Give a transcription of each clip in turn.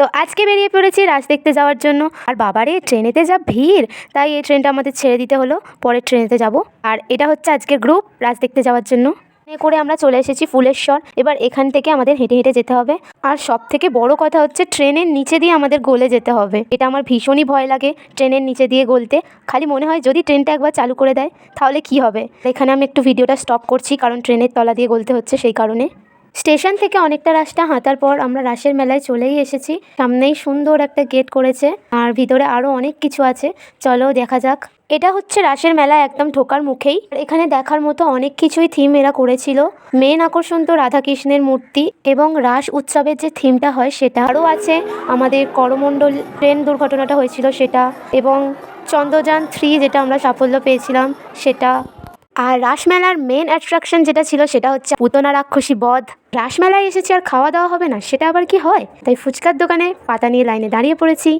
তো আজকে বেরিয়ে পড়েছি রাজ দেখতে যাওয়ার জন্য। আর বাবারে, ট্রেনেতে যা ভিড়, তাই এই ট্রেনটা আমাদের ছেড়ে দিতে হলো। পরের ট্রেনেতে যাব। আর এটা হচ্ছে আজকের গ্রুপ রাজ দেখতে যাওয়ার জন্য। করে আমরা চলে এসেছি ফুলেশ্বর। এবার এখান থেকে আমাদের হেঁটে হেঁটে যেতে হবে। আর সব থেকে বড় কথা হচ্ছে, ট্রেনের নিচে দিয়ে আমাদের গলে যেতে হবে। এটা আমার ভীষণই ভয় লাগে ট্রেনের নিচে দিয়ে গলতে। খালি মনে হয় যদি ট্রেনটা একবার চালু করে দেয়, তাহলে কি হবে? এখানে আমি একটু ভিডিওটা স্টপ করছি, কারণ ট্রেনের তলা দিয়ে গলতে হচ্ছে সেই কারণে। স্টেশন থেকে অনেকটা রাস্তা হাঁটার পর আমরা রাসের মেলায় চলেই এসেছি। সামনেই সুন্দর একটা গেট করেছে আর ভিতরে আরও অনেক কিছু আছে। চলো দেখা যাক। এটা হচ্ছে রাসের মেলা, একদম ঢোকার মুখেই। এখানে দেখার মতো অনেক কিছুই থিম এরা করেছিল। মেন আকর্ষণ তো রাধাকৃষ্ণের মূর্তি এবং রাস উৎসবের যে থিমটা হয় সেটা। আরও আছে আমাদের করমণ্ডল ট্রেন দুর্ঘটনাটা হয়েছিল সেটা এবং চন্দ্রযান থ্রি যেটা আমরা সাফল্য পেয়েছিলাম সেটা। আর রাসমেলার মেন অ্যাট্রাকশন যেটা ছিল সেটা হচ্ছে পুতনা রাক্ষসী বধ। রাসমেলায় এসেছি আর খাওয়া দাওয়া হবে না, সেটা আবার কি হয়? তাই ফুচকার দোকানে পাতা নিয়ে লাইনে দাঁড়িয়ে পড়েছি।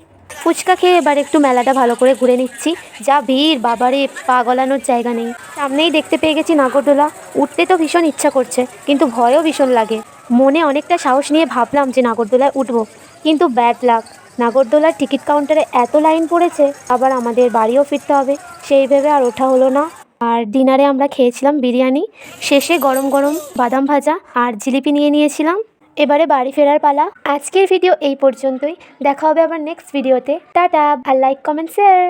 ফুচকা খেয়ে এবার একটু মেলাটা ভালো করে ঘুরে নিচ্ছি। যা ভিড়, বাবারে, পা গলানোর জায়গা নেই। সামনেই দেখতে পেয়ে গেছি নাগরদোলা। উঠতে তো ভীষণ ইচ্ছা করছে, কিন্তু ভয়ও ভীষণ লাগে। মনে অনেকটা সাহস নিয়ে ভাবলাম যে নাগরদোলায় উঠবো, কিন্তু ব্যাড লাক নাগরদোলার টিকিট কাউন্টারে এত লাইন পড়েছে, আবার আমাদের বাড়িও ফিরতে হবে। সেই ভেবে আর ওঠা হলো না। আর ডিনারে আমরা খেয়েছিলাম বিরিয়ানি। শেষে গরম গরম বাদাম ভাজা আর জিলিপি নিয়ে নিয়েছিলাম। এবারে বাড়ি ফেরার পালা। আজকের ভিডিও এই পর্যন্তই। দেখা হবে আবার নেক্সট ভিডিওতে টাটা ভালো লাইক কমেন্ট শেয়ার